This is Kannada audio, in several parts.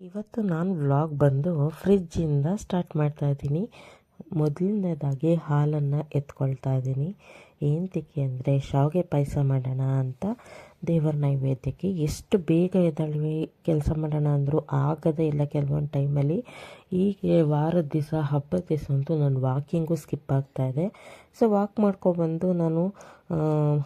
ಇವತ್ತು ನಾನು ವ್ಲಾಗ್ ಬಂದು ಫ್ರಿಜ್ಜಿಂದ ಸ್ಟಾರ್ಟ್ ಮಾಡ್ತಾ ಇದ್ದೀನಿ. ಮೊದಲನೇದಾಗಿ ಹಾಲನ್ನು ಎತ್ಕೊಳ್ತಾ ಇದ್ದೀನಿ. ಏನಕ್ಕೆ ಅಂದರೆ ಶಾವಿಗೆ ಪಾಯಸ ಮಾಡೋಣ ಅಂತ. ದೇವರ ನೈವೇದ್ಯಕ್ಕೆ ಎಷ್ಟು ಬೇಗ ಎದ್ದೇಳ್ವಿ ಕೆಲಸ ಮಾಡೋಣ ಅಂದರೂ ಆಗದೇ ಇಲ್ಲ ಕೆಲವೊಂದು ಟೈಮಲ್ಲಿ. ಈಗ ವಾರದ ದಿವಸ, ಹಬ್ಬದ ದಿವಸ ಅಂತೂ ನಾನು ವಾಕಿಂಗು ಸ್ಕಿಪ್ ಆಗ್ತಾಯಿದೆ ಸೊ, ವಾಕ್ ಮಾಡ್ಕೊಬಂದು ನಾನು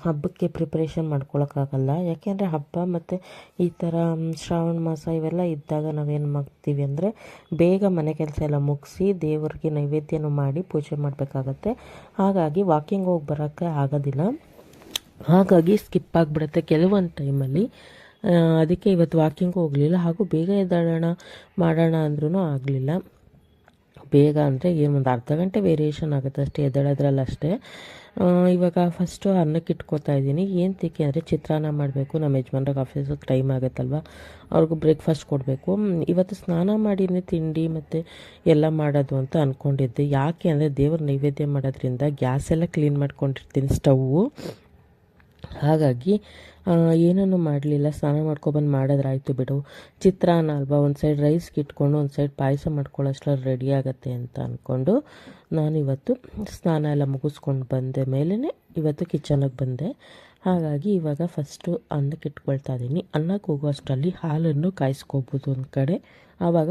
ಹಬ್ಬಕ್ಕೆ ಪ್ರಿಪ್ರೇಷನ್ ಮಾಡ್ಕೊಳಕ್ಕಾಗಲ್ಲ. ಯಾಕೆಂದರೆ ಹಬ್ಬ ಮತ್ತು ಈ ಥರ ಶ್ರಾವಣ ಮಾಸ ಇವೆಲ್ಲ ಇದ್ದಾಗ ನಾವೇನು ಮಾಡ್ತೀವಿ ಅಂದರೆ ಬೇಗ ಮನೆ ಕೆಲಸ ಎಲ್ಲ ಮುಗಿಸಿ ದೇವರಿಗೆ ನೈವೇದ್ಯನೂ ಮಾಡಿ ಪೂಜೆ ಮಾಡಬೇಕಾಗತ್ತೆ. ಹಾಗಾಗಿ ವಾಕಿಂಗ್ ಹೋಗಿ ಬರೋಕ್ಕೆ ಆಗೋದಿಲ್ಲ. ಹಾಗಾಗಿ ಸ್ಕಿಪ್ ಆಗಿಬಿಡುತ್ತೆ ಕೆಲವೊಂದು ಟೈಮಲ್ಲಿ ಅದಕ್ಕೆ ಇವತ್ತು ವಾಕಿಂಗ್ ಹೋಗಲಿಲ್ಲ. ಹಾಗೂ ಬೇಗ ಎದ್ದಾಡೋಣ, ಮಾಡೋಣ ಅಂದ್ರೂ ಆಗಲಿಲ್ಲ. ಬೇಗ ಅಂದರೆ ಏನು, ಒಂದು ಅರ್ಧ ಗಂಟೆ ವೇರಿಯೇಷನ್ ಆಗುತ್ತೆ ಅಷ್ಟೇ ಎದ್ದೇಳೋದ್ರಲ್ಲಿ ಅಷ್ಟೇ. ಇವಾಗ ಫಸ್ಟು ಅನ್ನಕ್ಕೆ ಇಟ್ಕೋತಾ ಇದ್ದೀನಿ. ಏನು ತಿಕ್ಕಿ ಅಂದರೆ ಚಿತ್ರಾನ್ನ ಮಾಡಬೇಕು. ನಮ್ಮ ಯಜಮಾನ್ರಿಗೆ ಆಫೀಸಿಗೆ ಟೈಮ್ ಆಗುತ್ತಲ್ವ? ಅವ್ರಿಗೂ ಬ್ರೇಕ್ಫಾಸ್ಟ್ ಕೊಡಬೇಕು. ಇವತ್ತು ಸ್ನಾನ ಮಾಡಿನೇ ತಿಂಡಿ ಮತ್ತು ಎಲ್ಲ ಮಾಡೋದು ಅಂತ ಅಂದ್ಕೊಂಡಿದ್ದೆ ಯಾಕೆ ಅಂದರೆ ದೇವ್ರ ನೈವೇದ್ಯ ಮಾಡೋದ್ರಿಂದ ಗ್ಯಾಸ್ ಎಲ್ಲ ಕ್ಲೀನ್ ಮಾಡ್ಕೊಂಡಿರ್ತೀನಿ ಸ್ಟವ್ವು ಹಾಗಾಗಿ ಏನನ್ನು ಮಾಡಲಿಲ್ಲ. ಸ್ನಾನ ಮಾಡ್ಕೊಬಂದು ಮಾಡಿದ್ರಾಯ್ತು ಬಿಡು. ಚಿತ್ರಾನ್ನ ಅಲ್ವಾ, ಒಂದು ಸೈಡ್ ರೈಸ್ಗೆ ಇಟ್ಕೊಂಡು, ಒಂದು ಸೈಡ್ ಪಾಯಸ ಮಾಡ್ಕೊಳ್ಳೋಷ್ಟರಲ್ಲಿ ರೆಡಿ ಆಗುತ್ತೆ ಅಂತ ಅಂದ್ಕೊಂಡು ನಾನಿವತ್ತು ಸ್ನಾನ ಎಲ್ಲ ಮುಗಿಸ್ಕೊಂಡು ಬಂದ. ಮೇಲೇ ಇವತ್ತು ಕಿಚನಿಗೆ ಬಂದೆ. ಹಾಗಾಗಿ ಇವಾಗ ಫಸ್ಟು ಅನ್ನಕ್ಕೆ ಇಟ್ಕೊಳ್ತಾ ಇದ್ದೀನಿ ಅನ್ನಕ್ಕೆ ಹೋಗುವಷ್ಟರಲ್ಲಿ ಹಾಲನ್ನು ಕಾಯಿಸ್ಕೋಬೋದು ಒಂದು ಕಡೆ. ಆವಾಗ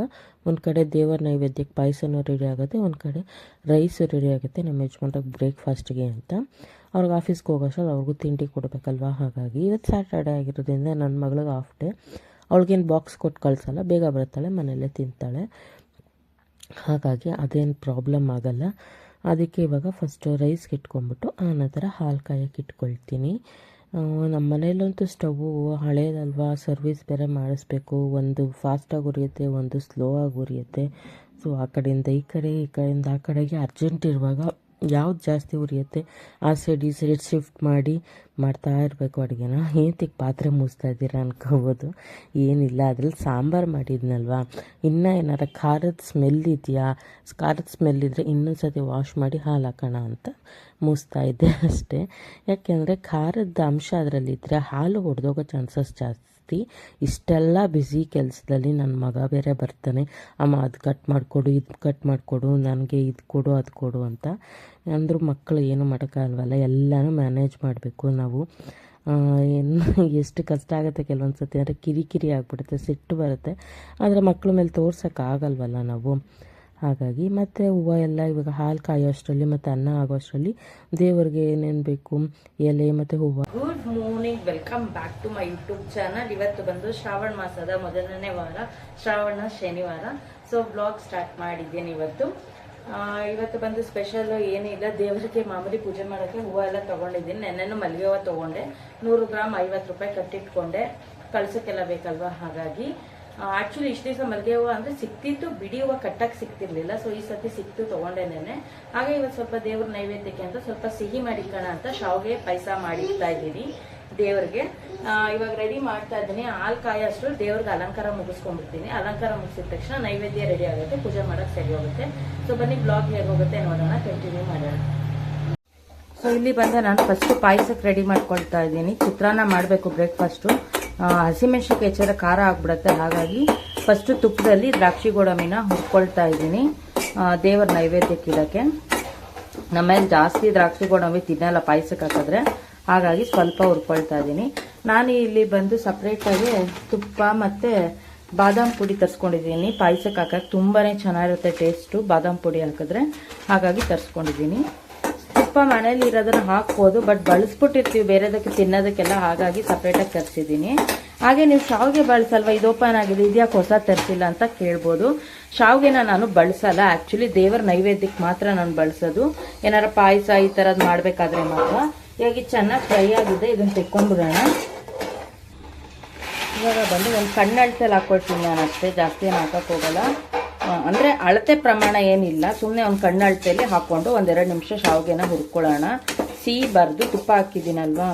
ಒಂದು ಕಡೆ ದೇವರ ನೈವೇದ್ಯಕ್ಕೆ ಪಾಯಸನೂ ರೆಡಿ ಆಗುತ್ತೆ, ಒಂದು ಕಡೆ ರೈಸು ರೆಡಿ ಆಗುತ್ತೆ, ನಮ್ಮ ಯಜಮಾನ್ರಿಗೆ ಬ್ರೇಕ್ಫಾಸ್ಟ್ಗೆ ಅಂತ. ಅವ್ರಿಗೆ ಆಫೀಸ್ಗೆ ಹೋಗೋಷ್ಟ್ರಲ್ಲಿ ಅವ್ರಿಗೂ ತಿಂಡಿ ಕೊಡಬೇಕಲ್ವಾ? ಹಾಗಾಗಿ ಇವತ್ತು ಸ್ಯಾಟರ್ಡೇ ಆಗಿರೋದ್ರಿಂದ ನನ್ನ ಮಗಳಿಗೆ ಹಾಫ್ ಡೇ ಅವಳಿಗೇನು ಬಾಕ್ಸ್ ಕೊಟ್ಟು ಕಳಿಸಲ್ಲ, ಬೇಗ ಬರುತ್ತಾಳೆ ಮನೆಯಲ್ಲೇ ತಿಂತಾಳೆ. ಹಾಗಾಗಿ ಅದೇನು ಪ್ರಾಬ್ಲಮ್ ಆಗಲ್ಲ. ಅದಕ್ಕೆ ಇವಾಗ ಫಸ್ಟು ರೈಸ್ಗೆ ಇಟ್ಕೊಂಬಿಟ್ಟು ಆನಂತರ ಹಾಲು ಕಾಯಕ್ಕೆ ಇಟ್ಕೊಳ್ತೀನಿ. ನಮ್ಮ ಮನೇಲಂತೂ ಸ್ಟವ್ವು ಹಳೇದಲ್ವಾ ಸರ್ವಿಸ್ ಬೇರೆ ಮಾಡಿಸ್ಬೇಕು. ಒಂದು ಫಾಸ್ಟಾಗಿ ಉರಿಯುತ್ತೆ, ಒಂದು ಸ್ಲೋ ಆಗಿ ಉರಿಯುತ್ತೆ. ಸೊ ಆ ಕಡೆಯಿಂದ ಈ ಕಡೆ, ಈ ಕಡೆಯಿಂದ ಆ ಕಡೆಗೆ ಅರ್ಜೆಂಟ್ ಇರುವಾಗ ಯಾವ್ದು ಜಾಸ್ತಿ ಉರಿಯುತ್ತೆ, ಆ ಸೈಡ್ ಈ ಸೈಡ್ ಶಿಫ್ಟ್ ಮಾಡಿ ಮಾಡ್ತಾ ಇರಬೇಕು ಅಡುಗೆನ. ಏತಿಗೆ ಪಾತ್ರೆ ಮುಚ್ತಾ ಇದ್ದೀರಾ ಅನ್ಕೋಬೋದು. ಏನಿಲ್ಲ, ಅದ್ರಲ್ಲಿ ಸಾಂಬಾರು ಮಾಡಿದ್ನಲ್ವಾ? ಇನ್ನೂ ಏನಾರ ಖಾರದ ಸ್ಮೆಲ್ ಇದೆಯಾ? ಖಾರದ ಸ್ಮೆಲ್ ಇದ್ದರೆ ಇನ್ನೊಂದು ಸತಿ ವಾಶ್ ಮಾಡಿ ಹಾಲು ಹಾಕೋಣ ಅಂತ ಮುಚ್ತಾ ಇದ್ದೆ ಅಷ್ಟೇ. ಯಾಕೆಂದರೆ ಖಾರದ ಅಂಶ ಅದರಲ್ಲಿದ್ದರೆ ಹಾಲು ಹೊಡೆದೋಗೋ ಚಾನ್ಸಸ್ ಜಾಸ್ತಿ ಇಷ್ಟೆಲ್ಲ ಬ್ಯುಸಿ ಕೆಲಸದಲ್ಲಿ ನನ್ನ ಮಗ ಬೇರೆ ಬರ್ತಾನೆ. ಅಮ್ಮ ಅದು ಕಟ್ ಮಾಡಿಕೊಡು, ಇದು ಕಟ್ ಮಾಡಿಕೊಡು, ನನಗೆ ಇದು ಕೊಡು, ಅದು ಕೊಡು ಅಂತ. ಅಂದರೂ ಮಕ್ಕಳು ಏನು ಮಾಡೋಕ್ಕಾಗಲ್ವಲ್ಲ, ಎಲ್ಲನೂ ಮ್ಯಾನೇಜ್ ಮಾಡಬೇಕು ನಾವು. ಏನು ಎಷ್ಟು ಕಷ್ಟ ಆಗುತ್ತೆ ಕೆಲವೊಂದು ಸತಿ ಅಂದರೆ ಕಿರಿಕಿರಿ ಆಗಿಬಿಡುತ್ತೆ, ಸಿಟ್ಟು ಬರುತ್ತೆ. ಆದರೆ ಮಕ್ಕಳ ಮೇಲೆ ತೋರ್ಸೋಕ್ಕಾಗಲ್ವಲ್ಲ ನಾವು. ಹಾಗಾಗಿ ಮತ್ತು ಹೂವು ಎಲ್ಲ ಇವಾಗ ಹಾಲು ಕಾಯೋಷ್ಟರಲ್ಲಿ ಮತ್ತು ಅನ್ನ ಆಗೋಷ್ಟರಲ್ಲಿ ದೇವರಿಗೆ ಏನೇನು ಬೇಕು, ಎಲೆ ಮತ್ತು ಹೂವು. Good morning welcome back to my YouTube channel ಇವತ್ತು ಬಂದು ಶ್ರಾವಣ ಮಾಸದ ಮೊದಲನೇ ವಾರ, ಶ್ರಾವಣ ಶನಿವಾರ. ಸೊ ಬ್ಲಾಗ್ ಸ್ಟಾರ್ಟ್ ಮಾಡಿದ್ದೇನೆ ಇವತ್ತು. ಇವತ್ತು ಬಂದು ಸ್ಪೆಷಲ್ ಏನಿಲ್ಲ ದೇವರಿಗೆ ಮಾಮೂಲಿ ಪೂಜೆ ಮಾಡೋಕ್ಕೆ ಹೂವು ಎಲ್ಲ ತೊಗೊಂಡಿದ್ದೀನಿ. ನೆನ್ನೆನೂ ಮಲ್ಲಿಗೆ ಹೂವು ತೊಗೊಂಡೆ. ನೂರು ಗ್ರಾಮ್ ಐವತ್ತು ರೂಪಾಯಿ ಕಟ್ಟಿಟ್ಕೊಂಡೆ. ಕಳ್ಸೋಕ್ಕೆಲ್ಲ ಬೇಕಲ್ವಾ? ಹಾಗಾಗಿ ಆಕ್ಚುಲಿ ಇಷ್ಟು ದಿವಸ ಮಲ್ಲಿಗೆ ಹೂವು ಅಂದ್ರೆ ಸಿಕ್ತಿತ್ತು, ಬಿಡಿ ಹೂವು ಕಟ್ಟಕ್ಕೆ ಸಿಕ್ತಿರ್ಲಿಲ್ಲ. ಸೊ ಈ ಸತಿ ಸಿಕ್ತು ತಗೊಂಡೇನೆ ಹಾಗೆ ಇವತ್ತು ಸ್ವಲ್ಪ ದೇವ್ರ ನೈವೇದ್ಯಕ್ಕೆ ಅಂತ ಸ್ವಲ್ಪ ಸಿಹಿ ಮಾಡಿಕೋಣ ಅಂತ ಶಾವ್ಗೆ ಪಾಯಸ ಮಾಡಿಡ್ತಾ ಇದ್ದೀನಿ ದೇವ್ರಿಗೆ. ಇವಾಗ ರೆಡಿ ಮಾಡ್ತಾ ಇದ್ದೀನಿ. ಹಾಲು ಕಾಯಿ ಅಷ್ಟು ದೇವ್ರಿಗೆ ಅಲಂಕಾರ ಮುಗಿಸ್ಕೊಂಡ್ಬಿಡ್ತೀನಿ. ಅಲಂಕಾರ ಮುಗಿಸಿದ ತಕ್ಷಣ ನೈವೇದ್ಯ ರೆಡಿ ಆಗುತ್ತೆ. ಪೂಜೆ ಮಾಡಕ್ ಸರಿ ಹೋಗುತ್ತೆ. ಸೊ ಬನ್ನಿ ಬ್ಲಾಗ್ ಹೇಗೆ ಹೋಗುತ್ತೆ ನೋಡೋಣ. ಕಂಟಿನ್ಯೂ ಮಾಡೋಣ. ಸೊ ಇಲ್ಲಿ ಬಂದ ನಾನು ಫಸ್ಟ್ ಪಾಯಸಕ್ಕೆ ರೆಡಿ ಮಾಡ್ಕೊಳ್ತಾ ಇದ್ದೀನಿ. ಚಿತ್ರಾನ್ನ ಮಾಡಬೇಕು ಬ್ರೇಕ್ಫಾಸ್ಟು ಹಸಿಮೆಣಸಿನ್ಕಾಯಿ ಹೆಚ್ಚಾದ ಖಾರ ಆಗ್ಬಿಡುತ್ತೆ. ಹಾಗಾಗಿ ಫಸ್ಟ್ ತುಪ್ಪದಲ್ಲಿ ದ್ರಾಕ್ಷಿ ಗೋಡಂಬಿನ ಹುರ್ಕೊಳ್ತಾ ಇದ್ದೀನಿ. ದೇವರ ನೈವೇದ್ಯಕ್ಕೆ ಇಡೋಕ್ಕೆ ನಮ್ಮಲ್ಲಿ ಜಾಸ್ತಿ ದ್ರಾಕ್ಷಿ ಗೋಡಂಬಿ ತಿನ್ನಲ್ಲ, ಪಾಯಸಕ್ಕೆ ಹಾಕಿದ್ರೆ. ಹಾಗಾಗಿ ಸ್ವಲ್ಪ ಹುರ್ಕೊಳ್ತಾ ಇದ್ದೀನಿ. ನಾನು ಇಲ್ಲಿ ಬಂದು ಸಪ್ರೇಟಾಗಿ ತುಪ್ಪ ಮತ್ತು ಬಾದಾಮ್ ಪುಡಿ ತರಿಸ್ಕೊಂಡಿದ್ದೀನಿ. ಪಾಯಸಕ್ಕೆ ಹಾಕೋಕ್ಕೆ ತುಂಬಾ ಚೆನ್ನಾಗಿರುತ್ತೆ ಟೇಸ್ಟು ಬಾದಾಮ್ ಪುಡಿ ಹಾಕಿದ್ರೆ ಹಾಗಾಗಿ ತರಿಸ್ಕೊಂಡಿದ್ದೀನಿ. ತುಪ್ಪ ಮನೇಲಿ ಇರೋದನ್ನ ಹಾಕ್ಬೋದು ಬಟ್ ಬಳಸ್ಬಿಟ್ಟಿರ್ತೀವಿ, ಬೇರೆದಕ್ಕೆ ತಿನ್ನೋದಕ್ಕೆಲ್ಲ. ಹಾಗಾಗಿ ಸಪ್ರೇಟಾಗಿ ತರಿಸಿದ್ದೀನಿ. ಹಾಗೆ ನೀವು ಶಾವಿಗೆ ಬಳಸಲ್ವ? ಇದು ಓಪನ್ ಆಗಿದೆ ಇದ್ಯಾಕೆ ಹೊಸ ತರಿಸಿಲ್ಲ ಅಂತ ಕೇಳ್ಬೋದು. ಶಾವಿಗೆನ ನಾನು ಬಳಸಲ್ಲ. ಆ್ಯಕ್ಚುಲಿ ದೇವರ ನೈವೇದ್ಯಕ್ಕೆ ಮಾತ್ರ ನಾನು ಬಳಸೋದು. ಏನಾರ ಪಾಯಸ ಈ ಥರದ್ದು ಮಾಡಬೇಕಾದ್ರೆ ಮಾತ್ರ. ಇವಾಗ ಚೆನ್ನಾಗಿ ಫ್ರೈ ಆಗಿದೆ ಇದನ್ನು ತೆಕ್ಕೊಂಡ್ಬಿಡೋಣ. ಇವಾಗ ಬಂದು ಒಂದು ಕಣ್ಣಳ್ಸಲ್ಲಿ ಹಾಕ್ಕೊಳ್ತೀನಿ ನಾನು ಅಷ್ಟೇ. ಜಾಸ್ತಿ ಏನು ಹಾಕೋಕ್ಕೋಗಲ್ಲ ಅಂದ್ರೆ ಅಳತೆ ಪ್ರಮಾಣ ಏನಿಲ್ಲ ಸುಮ್ಮನೆ ಒಂದು ಕಣ್ಣಳ್ತೆಯಲ್ಲಿ ಹಾಕ್ಕೊಂಡು ಒಂದೆರಡು ನಿಮಿಷ ಶಾವಿಗೆನ ಹುರ್ಕೊಳ್ಳೋಣ. ಸಿಹಿ ಬರೆದು ತುಪ್ಪ ಹಾಕಿದ್ದೀನಲ್ವಾ?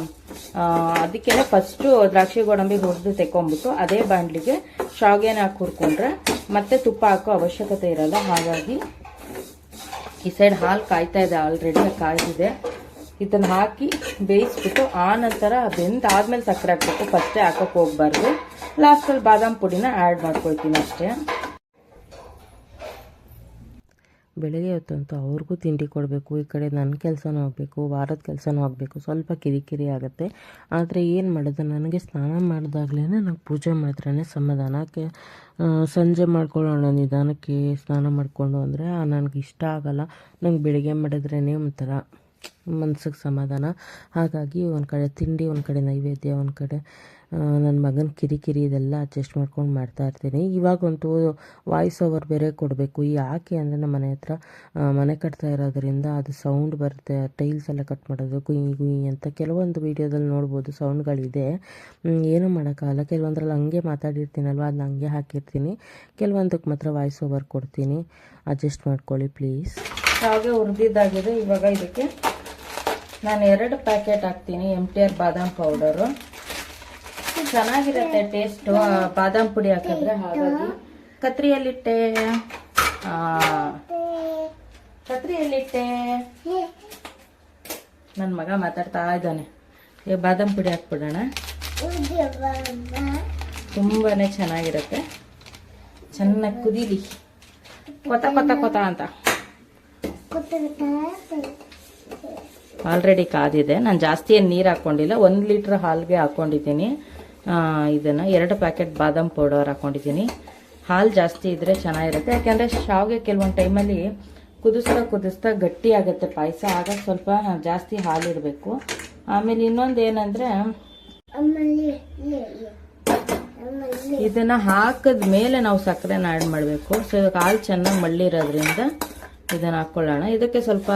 ಅದಕ್ಕೆ ಫಸ್ಟು ದ್ರಾಕ್ಷಿ ಗೋಡಂಬಿ ಹುರಿದು ತೆಕ್ಕೊಂಬಿಟ್ಟು ಅದೇ ಬಾಂಡ್ಲಿಗೆ ಶಾವಿಗೆನ ಹಾಕಿ ಹುರ್ಕೊಂಡ್ರೆ ಮತ್ತೆ ತುಪ್ಪ ಹಾಕೋ ಅವಶ್ಯಕತೆ ಇರಲ್ಲ. ಹಾಗಾಗಿ ಈ ಸೈಡ್ ಹಾಲು ಕಾಯ್ತಾ ಇದೆ ಆಲ್ರೆಡಿ ಕಾಯ್ದಿದೆ. ಇದನ್ನು ಹಾಕಿ ಬೇಯಿಸ್ಬಿಟ್ಟು ಆ ನಂತರ ಬೆಂದಾದ್ಮೇಲೆ ಸಕ್ಕರೆ ಹಾಕ್ಬಿಟ್ಟು ಫಸ್ಟೇ ಹಾಕೋಕೆ ಹೋಗ್ಬಾರ್ದು. ಲಾಸ್ಟಲ್ಲಿ ಬಾದಾಮ್ ಪುಡಿನ ಆ್ಯಡ್ ಮಾಡ್ಕೊಳ್ತೀನಿ ಅಷ್ಟೇ. ಬೆಳಗ್ಗೆ ಹೊತ್ತಂತೂ ಅವ್ರಿಗೂ ತಿಂಡಿ ಕೊಡಬೇಕು, ಈ ಕಡೆ ನನ್ನ ಕೆಲಸನೂ ಆಗಬೇಕು, ವಾರದ ಕೆಲಸನೂ ಆಗಬೇಕು, ಸ್ವಲ್ಪ ಕಿರಿಕಿರಿ ಆಗುತ್ತೆ. ಆದರೆ ಏನು ಮಾಡೋದು? ನನಗೆ ಸ್ನಾನ ಮಾಡಿದಾಗಲೇ ನಂಗೆ ಪೂಜೆ ಮಾಡಿದ್ರೇ ಸಮಾಧಾನ. ಕೆ ಸಂಜೆ ಮಾಡ್ಕೊಳ್ಳೋಣ ನಿಧಾನಕ್ಕೆ ಸ್ನಾನ ಮಾಡಿಕೊಂಡು ಅಂದರೆ ನನಗೆ ಇಷ್ಟ ಆಗಲ್ಲ. ನಂಗೆ ಬೆಳಗ್ಗೆ ಮಾಡಿದ್ರೇ ಒಂಥರ ಮನ್ಸಿಗೆ ಸಮಾಧಾನ. ಹಾಗಾಗಿ ಒಂದು ಕಡೆ ತಿಂಡಿ, ಒಂದು ಕಡೆ ನೈವೇದ್ಯ, ಒಂದು ಕಡೆ ನನ್ನ ಮಗನ ಕಿರಿಕಿರಿ ಇದೆಲ್ಲ ಅಡ್ಜಸ್ಟ್ ಮಾಡ್ಕೊಂಡು ಮಾಡ್ತಾ ಇರ್ತೀನಿ. ಇವಾಗಂತೂ ವಾಯ್ಸ್ ಓವರ್ ಬೇರೆ ಕೊಡಬೇಕು. ಯಾಕೆ ಅಂದರೆ ನಮ್ಮ ಮನೆ ಹತ್ರ ಮನೆ ಕಟ್ತಾ ಇರೋದ್ರಿಂದ ಅದು ಸೌಂಡ್ ಬರುತ್ತೆ. ಟೈಲ್ಸ್ ಎಲ್ಲ ಕಟ್ ಮಾಡೋದು, ಗುಯ್ ಗುಯ್ ಅಂತ ಕೆಲವೊಂದು ವೀಡಿಯೋದಲ್ಲಿ ನೋಡ್ಬೋದು ಸೌಂಡ್ಗಳಿದೆ ಏನೂ ಮಾಡೋಕ್ಕಾಗಲ್ಲ. ಕೆಲವೊಂದ್ರಲ್ಲಿ ಹಂಗೆ ಮಾತಾಡಿರ್ತೀನಲ್ವ ಅದನ್ನ ಹಂಗೆ ಹಾಕಿರ್ತೀನಿ. ಕೆಲವೊಂದಕ್ಕೆ ಮಾತ್ರ ವಾಯ್ಸ್ ಓವರ್ ಕೊಡ್ತೀನಿ. ಅಡ್ಜಸ್ಟ್ ಮಾಡ್ಕೊಳ್ಳಿ ಪ್ಲೀಸ್ ಶಾವಿಗೆ ಹುರಿದಿದ್ದಾಗಿದೆ ಇವಾಗ ಇದಕ್ಕೆ ನಾನು ಎರಡು ಪ್ಯಾಕೆಟ್ ಹಾಕ್ತೀನಿ. M T R badam powder. ಚೆನ್ನಾಗಿರುತ್ತೆ ಟೇಸ್ಟು. ಬಾದಾಮ್ ಪುಡಿ ಹಾಕಿದ್ರೆ ಹಾಗಾಗಿ. ಕತ್ರಿಯಲ್ಲಿಟ್ಟೆ ಕತ್ರಿಯಲ್ಲಿಟ್ಟೆ. ನನ್ನ ಮಗ ಮಾತಾಡ್ತಾ ಇದ್ದಾನೆ. ಈಗ ಬಾದಾಮ್ ಪುಡಿ ಹಾಕ್ಬಿಡೋಣ. ತುಂಬಾ ಚೆನ್ನಾಗಿರುತ್ತೆ. ಚೆನ್ನಾಗಿ ಕುದೀಲಿ. ಕೊತ ಕೊತ ಕೊತ ಅಂತ. ಆಲ್ರೆಡಿ ಕಾದಿದೆ. ನಾನು ಜಾಸ್ತಿ ಏನು ನೀರು ಹಾಕ್ಕೊಂಡಿಲ್ಲ ಒಂದು ಲೀಟ್ರ್ ಹಾಲ್ಗೆ ಹಾಕ್ಕೊಂಡಿದ್ದೀನಿ ಇದನ್ನು ಎರಡು ಪ್ಯಾಕೆಟ್ ಬಾದಾಮ್ ಪೌಡರ್ ಹಾಕ್ಕೊಂಡಿದ್ದೀನಿ ಹಾಲು ಜಾಸ್ತಿ ಇದ್ದರೆ ಚೆನ್ನಾಗಿರುತ್ತೆ. ಯಾಕೆಂದರೆ ಶಾವಿಗೆ ಕೆಲವೊಂದು ಟೈಮಲ್ಲಿ ಕುದಿಸ್ತಾ ಕುದಿಸ್ತಾ ಗಟ್ಟಿ ಆಗುತ್ತೆ ಪಾಯಸ. ಆಗ ಸ್ವಲ್ಪ ಜಾಸ್ತಿ ಹಾಲಿರಬೇಕು ಆಮೇಲೆ ಇನ್ನೊಂದು ಏನಂದರೆ ಇದನ್ನು ಹಾಕಿದ ಮೇಲೆ ನಾವು ಸಕ್ಕರೆನ ಆ್ಯಡ್ ಮಾಡಬೇಕು. ಸೊ ಇವಾಗ ಹಾಲು ಚೆನ್ನಾಗಿ ಮಳ್ಳಿರೋದ್ರಿಂದ ಇದನ್ನ ಹಾಕ್ಕೊಳ್ಳೋಣ ಇದಕ್ಕೆ ಸ್ವಲ್ಪ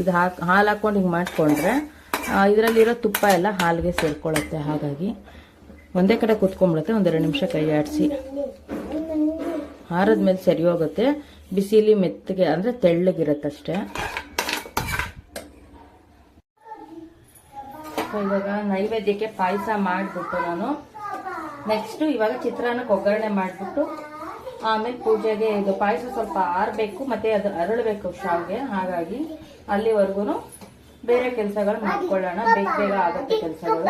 ಇದು ಹಾಕಿ, ಹಾಲು ಹಾಕ್ಕೊಂಡು ಹಿಂಗೆ ಮಾಡಿಕೊಂಡ್ರೆ ಇದರಲ್ಲಿರೋ ತುಪ್ಪ ಎಲ್ಲ ಹಾಲಿಗೆ ಸೇರ್ಕೊಳ್ಳುತ್ತೆ. ಹಾಗಾಗಿ ಒಂದೇ ಕಡೆ ಕುತ್ಕೊಂಡ್ಬಿಡುತ್ತೆ. ಒಂದೆರಡು ನಿಮಿಷ ಕೈ ಆಡಿಸಿ. ಹಾರದ ಮೇಲೆ ಸರಿ ಹೋಗುತ್ತೆ. ಬಿಸಿಲಿ ಮೆತ್ತಗೆ ಅಂದರೆ ತೆಳ್ಳಗಿರುತ್ತಷ್ಟೇ. ಇವಾಗ ನೈವೇದ್ಯಕ್ಕೆ ಪಾಯಸ ಮಾಡಿಬಿಟ್ಟು ನಾನು. ನೆಕ್ಸ್ಟ್ ಇವಾಗ ಚಿತ್ರಾನ್ನಕ್ಕೆ ಒಗ್ಗರಣೆ ಮಾಡಿಬಿಟ್ಟು ಆಮೇಲೆ ಪೂಜೆಗೆ ಇದು ಪಾಯಸ ಸ್ವಲ್ಪ ಆರಬೇಕು, ಮತ್ತೆ ಅದು ಅರಳಬೇಕು ಶಾವ್ಗೆ. ಹಾಗಾಗಿ ಅಲ್ಲಿವರೆಗೂ ಬೇರೆ ಕೆಲಸಗಳು ಮಾಡ್ಕೊಳ್ಳೋಣ. ಬೇಗ ಬೇಗ ಆಗುತ್ತೆ ಕೆಲಸಗಳು.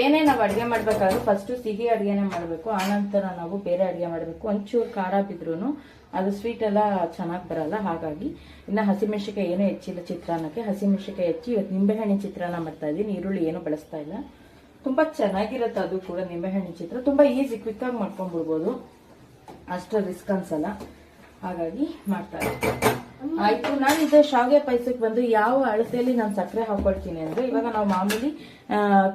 ಏನೇ ನಾವು ಅಡುಗೆ ಮಾಡಬೇಕಾದ್ರೂ ಫಸ್ಟು ಸಿಹಿ ಅಡುಗೆನೇ ಮಾಡಬೇಕು. ಆನಂತರ ನಾವು ಬೇರೆ ಅಡುಗೆ ಮಾಡಬೇಕು. ಒಂಚೂರು ಖಾರ ಬಿದ್ರೂ ಅದು ಸ್ವೀಟ್ ಎಲ್ಲ ಚೆನ್ನಾಗಿ ಬರಲ್ಲ. ಹಾಗಾಗಿ ಇನ್ನು ಹಸಿಮೆಣಸಿಕಾಯಿ ಏನೂ ಹೆಚ್ಚಿಲ್ಲ ಚಿತ್ರಾನ್ನಕ್ಕೆ. ಹಸಿಮೆಣಸಿಕಾಯಿ ಹೆಚ್ಚಿ ಇವತ್ತು ನಿಂಬೆಹಣ್ಣಿನ ಚಿತ್ರಾನ್ನ ಮಾಡ್ತಾ ಇದ್ದೀನಿ. ಈರುಳ್ಳಿ ಏನೂ ಬಳಸ್ತಾ ಇಲ್ಲ. ತುಂಬ ಚೆನ್ನಾಗಿರುತ್ತೆ ಅದು ಕೂಡ ನಿಂಬೆಹಣ್ಣಿನ ಚಿತ್ರ. ತುಂಬ ಈಸಿ ಕ್ವಿಕ್ಕಾಗಿ ಮಾಡ್ಕೊಂಡ್ಬಿಡ್ಬೋದು. ಅಷ್ಟು ರಿಸ್ಕ್ ಅನ್ಸಲ್ಲ ಹಾಗಾಗಿ ಮಾಡ್ತಾರೆ. ಆಯ್ತು, ನಾನು ಇದು ಶಾವಿಗೆ ಪಾಯಸಕ್ಕೆ ಬಂದು ಯಾವ ಅಳತೆಯಲ್ಲಿ ನಾನು ಸಕ್ಕರೆ ಹಾಕೊಳ್ತೀನಿ ಅಂದ್ರೆ, ಇವಾಗ ನಾವು ಮಾಮೂಲಿ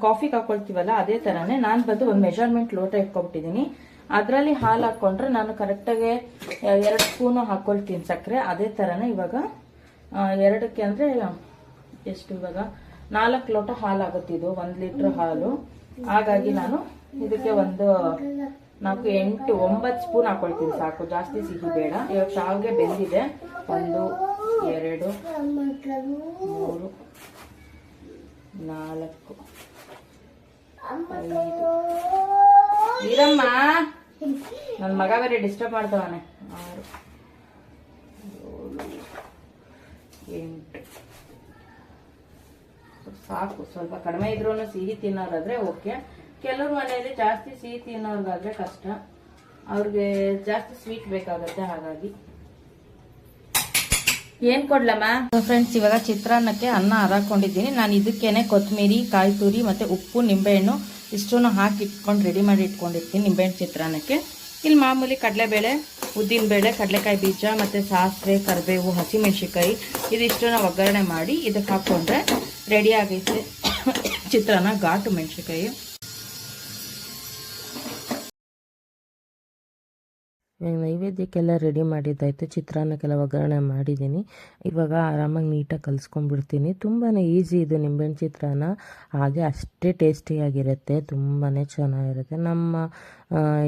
ಕಾಫಿಗೆ ಹಾಕೊಳ್ತೀವಲ್ಲ, ಅದೇ ತರಾನೇ ನಾನು ಬಂದು ಒಂದು ಮೆಜರ್ಮೆಂಟ್ ಲೋಟ ಇಟ್ಕೊಬಿಟ್ಟಿದೀನಿ. ಅದರಲ್ಲಿ ಹಾಲು ಹಾಕೊಂಡ್ರೆ ನಾನು ಕರೆಕ್ಟಾಗಿ ಎರಡು ಸ್ಪೂನು ಹಾಕೊಳ್ತೀನಿ ಸಕ್ಕರೆ, ಅದೇ ತರಾನೇ ಇವಾಗ ಎರಡಕ್ಕೆ ಅಂದ್ರೆ, ಎಷ್ಟು ಇವಾಗ, ನಾಲ್ಕು ಲೋಟ ಹಾಲು ಆಗುತ್ತಿದ್ದು ಒಂದು ಲೀಟ್ರ್ ಹಾಲು. ಹಾಗಾಗಿ ನಾನು ಇದಕ್ಕೆ ಒಂದು ನಾಲ್ಕು, ಎಂಟು, ಒಂಬತ್ತು ಸ್ಪೂನ್ ಹಾಕೊಳ್ತೀನಿ ಸಾಕು. ಜಾಸ್ತಿ ಸಿಹಿ ಬೇಡ. ಇವಾಗ ಶಾವಿಗೆ ಬೆಂದಿದೆ. ಒಂದು, ಎರಡು, ಮೂರು, ನಾಲ್ಕು ನನ್ ನನ್ನ ಮಗ ಬೇರೆ ಡಿಸ್ಟರ್ಬ್ ಮಾಡ್ತಾವನೆ. ಆರು ಎಂಟು. ಸಾಕು. ಸ್ವಲ್ಪ ಕಡಿಮೆ ಇದ್ರೂ ಸಿಹಿ ತಿನ್ನೋರಾದ್ರೆ ಓಕೆ. ಕೆಲವ್ರ ಮನೆಯಲ್ಲಿ ಜಾಸ್ತಿ ಸಿಹಿ ತಿನ್ನೋರ್ಗಾದ್ರೆ ಕಷ್ಟ. ಅವ್ರಿಗೆ ಜಾಸ್ತಿ ಸ್ವೀಟ್ ಬೇಕಾಗುತ್ತೆ ಹಾಗಾಗಿ. ಏನ್ ಕೊಡ್ಲಮ್ಮ? ಫ್ರೆಂಡ್ಸ್ ಇವಾಗ ಚಿತ್ರಾನ್ನಕ್ಕೆ ಅನ್ನ ಹಾಕೊಂಡಿದ್ದೀನಿ ನಾನು ಇದಕ್ಕೇನೆ ಕೊತ್ತಂಬರಿ ಕಾಯಿ ತುರಿ ಮತ್ತೆ ಉಪ್ಪು, ನಿಂಬೆಹಣ್ಣು ಇಷ್ಟನ್ನು ಹಾಕಿ ಇಟ್ಕೊಂಡು ರೆಡಿ ಮಾಡಿ ಇಟ್ಕೊಂಡಿರ್ತೀನಿ ನಿಂಬೆಹಣ್ಣು ಚಿತ್ರಾನ್ನಕ್ಕೆ. ಇಲ್ಲಿ ಮಾಮೂಲಿ ಕಡಲೆಬೇಳೆ, ಉದ್ದಿನಬೇಳೆ, ಕಡಲೆಕಾಯಿ ಬೀಜ ಮತ್ತೆ ಸಾಸಿವೆ, ಕರಿಬೇವು ಹಸಿಮೆಣಸಿಕಾಯಿ ಇದಿಷ್ಟನ್ನ ಒಗ್ಗರಣೆ ಮಾಡಿ ಇದಕ್ಕೆ ಹಾಕ್ಕೊಂಡ್ರೆ ರೆಡಿ ಆಗೈತೆ. ಚಿತ್ರಾನ್ನ ಘಾಟು ಮೆಣಸಿಕಾಯಿ ಇವಾಗ ನೈವೇದ್ಯಕ್ಕೆಲ್ಲ ರೆಡಿ ಮಾಡಿದ್ದಾಯಿತು. ಚಿತ್ರಾನ್ನಕ್ಕೆಲ್ಲ ಒಗ್ಗರಣೆ ಮಾಡಿದ್ದೀನಿ. ಇವಾಗ ಆರಾಮಾಗಿ ನೀಟಾಗಿ ಕಲಿಸ್ಕೊಂಡ್ಬಿಡ್ತೀನಿ. ತುಂಬಾ ಈಸಿ ಇದು ನಿಂಬೆಹಣ್ಣು ಚಿತ್ರಾನ್ನ. ಹಾಗೆ ಅಷ್ಟೇ ಟೇಸ್ಟಿಯಾಗಿರುತ್ತೆ ತುಂಬಾ ಚೆನ್ನಾಗಿರುತ್ತೆ. ನಮ್ಮ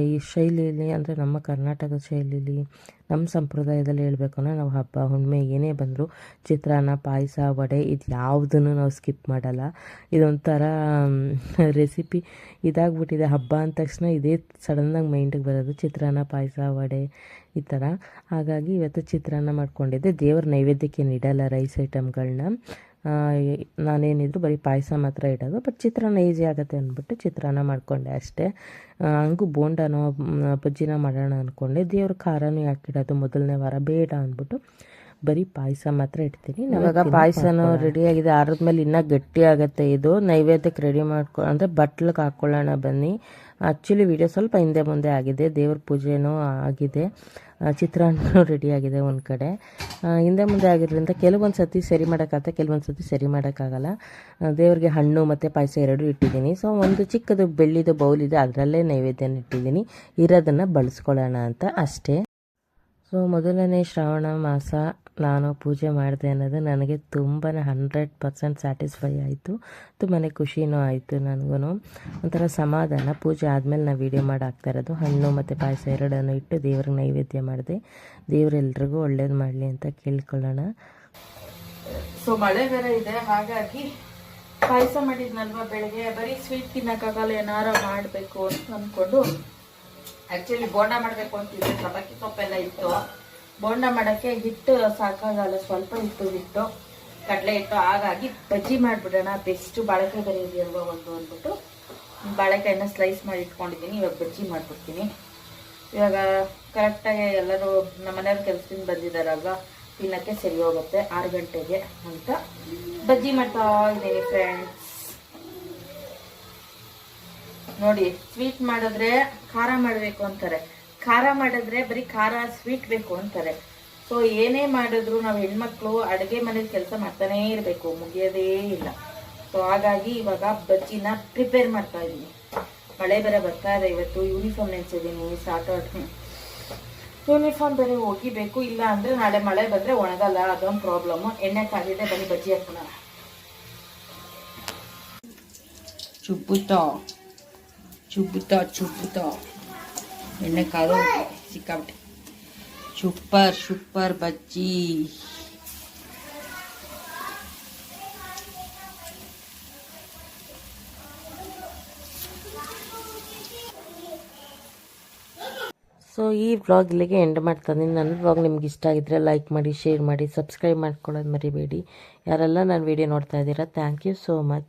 ಈ ಶೈಲಿಯಲ್ಲಿ ಅಂದರೆ ನಮ್ಮ ಕರ್ನಾಟಕದ ಶೈಲಿಲಿ ನಮ್ಮ ಸಂಪ್ರದಾಯದಲ್ಲಿ ಹೇಳ್ಬೇಕು ಅಂದರೆ ನಾವು ಹಬ್ಬ, ಹುಣ್ಣಿಮೆ ಏನೇ ಬಂದರೂ ಚಿತ್ರಾನ್ನ, ಪಾಯಸ, ವಡೆ ಇದು ಯಾವುದನ್ನು ನಾವು ಸ್ಕಿಪ್ ಮಾಡಲ್ಲ. ಇದೊಂಥರ ರೆಸಿಪಿ ಇದಾಗ್ಬಿಟ್ಟಿದೆ. ಹಬ್ಬ ಅಂದ ತಕ್ಷಣ ಇದೇ ಸಡನ್ನಾಗಿ ಮೈಂಡಿಗೆ ಬರೋದು ಚಿತ್ರಾನ್ನ, ಪಾಯಸ, ವಡೆ ಈ ಥರ ಹಾಗಾಗಿ ಇವತ್ತು ಚಿತ್ರಾನ್ನ ಮಾಡ್ಕೊಂಡಿದ್ದೆ. ದೇವ್ರ ನೈವೇದ್ಯಕ್ಕೆ ಇಡಲ್ಲ ರೈಸ್ ಐಟಮ್ಗಳನ್ನ ನಾನೇನಿದ್ರು ಬರೀ ಪಾಯಸ ಮಾತ್ರ ಇಡೋದು. ಬಟ್ ಚಿತ್ರಾನ್ನ ಈಸಿ ಆಗುತ್ತೆ ಅಂದ್ಬಿಟ್ಟು ಚಿತ್ರಾನ್ನ ಮಾಡಿಕೊಂಡೆ ಅಷ್ಟೇ. ಹಂಗೂ ಬೋಂಡನೋ ಬಜ್ಜಿನ ಮಾಡೋಣ ಅಂದ್ಕೊಂಡೆ ದೇವ್ರ ಖಾರನೂ ಯಾಕಿಡೋದು ಮೊದಲನೇ ವಾರ ಬೇಡ ಅಂದ್ಬಿಟ್ಟು ಬರೀ ಪಾಯಸ ಮಾತ್ರ ಇಡ್ತೀನಿ. ಇವಾಗ ಪಾಯಸನೂ ರೆಡಿ ಆಗಿದೆ. ಮೇಲೆ ಇನ್ನೂ ಗಟ್ಟಿ ಆಗುತ್ತೆ ಇದು. ನೈವೇದ್ಯಕ್ಕೆ ರೆಡಿ ಮಾಡ್ಕೊ ಅಂದರೆ ಬಟ್ಲಿಗೆ ಹಾಕ್ಕೊಳ್ಳೋಣ ಬನ್ನಿ. ಆ್ಯಕ್ಚುಲಿ ವಿಡಿಯೋ ಸ್ವಲ್ಪ ಹಿಂದೆ ಮುಂದೆ ಆಗಿದೆ. ದೇವ್ರ ಪೂಜೆನೂ ಆಗಿದೆ. ಚಿತ್ರಾನ್ನೂ ರೆಡಿ ಆಗಿದೆ ಒಂದು ಕಡೆ. ಹಿಂದೆ ಮುಂದೆ ಆಗಿರೋದ್ರಿಂದ ಕೆಲವೊಂದು ಸತಿ ಸರಿ ಮಾಡೋಕ್ಕಾಗುತ್ತೆ ಕೆಲವೊಂದು ಸತಿ ಸರಿ ಮಾಡೋಕ್ಕಾಗಲ್ಲ. ದೇವರಿಗೆ ಹಣ್ಣು ಮತ್ತು ಪಾಯಸ ಎರಡೂ ಇಟ್ಟಿದ್ದೀನಿ. ಸೊ ಒಂದು ಚಿಕ್ಕದು ಬೆಳ್ಳಿದು ಬೌಲ್ ಇದೆ ಅದರಲ್ಲೇ ನೈವೇದ್ಯನ ಇಟ್ಟಿದ್ದೀನಿ. ಇರೋದನ್ನು ಬಳಸ್ಕೊಳ್ಳೋಣ ಅಂತ ಅಷ್ಟೇ. ಸೊ ಮೊದಲನೇ ಶ್ರಾವಣ ಮಾಸ ನಾನು ಪೂಜೆ ಮಾಡಿದೆ ಅನ್ನೋದು ನನಗೆ ತುಂಬಾ ಹಂಡ್ರೆಡ್ ಪರ್ಸೆಂಟ್ ಸ್ಯಾಟಿಸ್ಫೈ ಆಯಿತು. ತುಂಬಾ ಖುಷಿನೂ ಆಯಿತು ನನಗೂ ಒಂಥರ ಸಮಾಧಾನ. ಪೂಜೆ ಆದಮೇಲೆ ನಾನು ವೀಡಿಯೋ ಮಾಡಿ ಹಾಕ್ತಾ ಇರೋದು. ಹಣ್ಣು ಮತ್ತು ಪಾಯಸ ಎರಡನ್ನು ಇಟ್ಟು ದೇವ್ರಿಗೆ ನೈವೇದ್ಯ ಮಾಡಿದೆ. ದೇವರೆಲ್ರಿಗೂ ಒಳ್ಳೇದು ಮಾಡಲಿ ಅಂತ ಕೇಳ್ಕೊಳ್ಳೋಣ. ಸೊ ಮಳೆ ಬೇರೆ ಇದೆ. ಹಾಗಾಗಿ ಪಾಯಸ ಮಾಡಿದ್ನಲ್ವಾ ಬೆಳಗ್ಗೆ? ಬರೀ ಸ್ವೀಟ್ ತಿನ್ನಕ್ಕಾಗಲ್ಲ ಏನಾರ ಮಾಡಬೇಕು ಅಂತ ಅಂದ್ಕೊಂಡು. ಆಕ್ಚುಲಿ ಬೋಂಡ ಮಾಡಬೇಕು ಅಂತಿದ್ದೆ. ಸಬಕ್ಕಿ ಸೊಪ್ಪೆಲ್ಲ ಇತ್ತು. ಬೋಂಡ ಮಾಡೋಕ್ಕೆ ಹಿಟ್ಟು ಸಾಕಾಗಲ್ಲ, ಸ್ವಲ್ಪ ಹಿಟ್ಟು ಹಿಟ್ಟು ಕಡಲೆ ಹಿಟ್ಟು ಹಾಗಾಗಿ ಬಜ್ಜಿ ಮಾಡಿಬಿಡೋಣ. ಬೆಸ್ಟ್ ಬಾಳೆಕಾಯಿ ಬೇರೆ ಇದೆಯಲ್ವಾ ಒಂದು ಅಂದ್ಬಿಟ್ಟು ಬಾಳೆಕಾಯಿನ ಸ್ಲೈಸ್ ಮಾಡಿ ಇಟ್ಕೊಂಡಿದ್ದೀನಿ. ಇವಾಗ ಬಜ್ಜಿ ಮಾಡ್ಬಿಡ್ತೀನಿ. ಇವಾಗ ಕರೆಕ್ಟಾಗಿ ಎಲ್ಲರೂ ನಮ್ಮ ಮನೆಯವ್ರ ಕೆಲಸದಿಂದ ಬಂದಿದ್ದಾರಲ್ವ? ತಿನ್ನೋಕ್ಕೆ ಸರಿ ಹೋಗುತ್ತೆ. ಆರು ಗಂಟೆಗೆ ಅಂತ ಬಜ್ಜಿ ಮಾಡ್ತಾ ಇದ್ದೀನಿ ಫ್ರೆಂಡ್ಸ್ ನೋಡಿ ಸ್ವೀಟ್ ಮಾಡಿದ್ರೆ ಖಾರ ಮಾಡಬೇಕು ಅಂತಾರೆ. ಖಾರ ಮಾಡಿದ್ರೆ ಬರೀ ಖಾರ ಸ್ವೀಟ್ ಬೇಕು ಅಂತಾರೆ. ಸೊ ಏನೇ ಮಾಡಿದ್ರು ನಾವು ಹೆಣ್ಮಕ್ಳು ಅಡುಗೆ ಮನೇಲಿ ಕೆಲಸ ಮಾಡ್ತಾನೇ ಇರಬೇಕು, ಮುಗಿಯೋದೇ ಇಲ್ಲ. ಸೊ ಹಾಗಾಗಿ ಇವಾಗ ಬಜ್ಜಿನ ಪ್ರಿಪೇರ್ ಮಾಡ್ತಾ ಇದ್ದೀನಿ. ಮಳೆ ಬರ ಬರ್ತಾ ಇದೆ, ಇವತ್ತು ಯೂನಿಫಾರ್ಮ್ ನೆನ್ಸಿದ್ದೀನಿ ಸಾಟರ್ಡೆ ಯೂನಿಫಾರ್ಮ್ ಬೇರೆ ಒಗಿಬೇಕು, ಇಲ್ಲ ಅಂದರೆ ನಾಳೆ ಮಳೆ ಬಂದರೆ ಒಣಗಲ್ಲ, ಅದೊಂದು ಪ್ರಾಬ್ಲಮ್ ಎಣ್ಣೆ ಕಾಗಿದೆ ಬನ್ನಿ ಬಜ್ಜಿ ಹಾಕೋಣ. ಚುಬ್ಬುತ್ತಾ? ಚುಬ್ಬುತ್ತಾ ಚುಬ್ಬುತ್ತಾ? ಎಣ್ಣೆ ಕಾದು ಸಿಕ್ಕಾಬಿಟ್ಟೆ ಸೂಪರ್ ಸೂಪರ್ ಬಜ್ಜಿ. ಸೊ ಈ ವ್ಲಾಗ್ ಇಲ್ಲಿಗೆ ಎಂಡ್ ಮಾಡ್ತಾ ಇದ್ದೀನಿ ನನ್ನ ವ್ಲಾಗ್ ನಿಮ್ಗೆ ಇಷ್ಟ ಆಗಿದ್ರೆ ಲೈಕ್ ಮಾಡಿ ಶೇರ್ ಮಾಡಿ ಸಬ್ಸ್ಕ್ರೈಬ್ ಮಾಡ್ಕೊಳ್ಳೋದು ಮರಿಬೇಡಿ. ಯಾರೆಲ್ಲ ನಾನು ವೀಡಿಯೋ ನೋಡ್ತಾ ಇದ್ದೀರಾ ಥ್ಯಾಂಕ್ ಯು ಸೋ ಮಚ್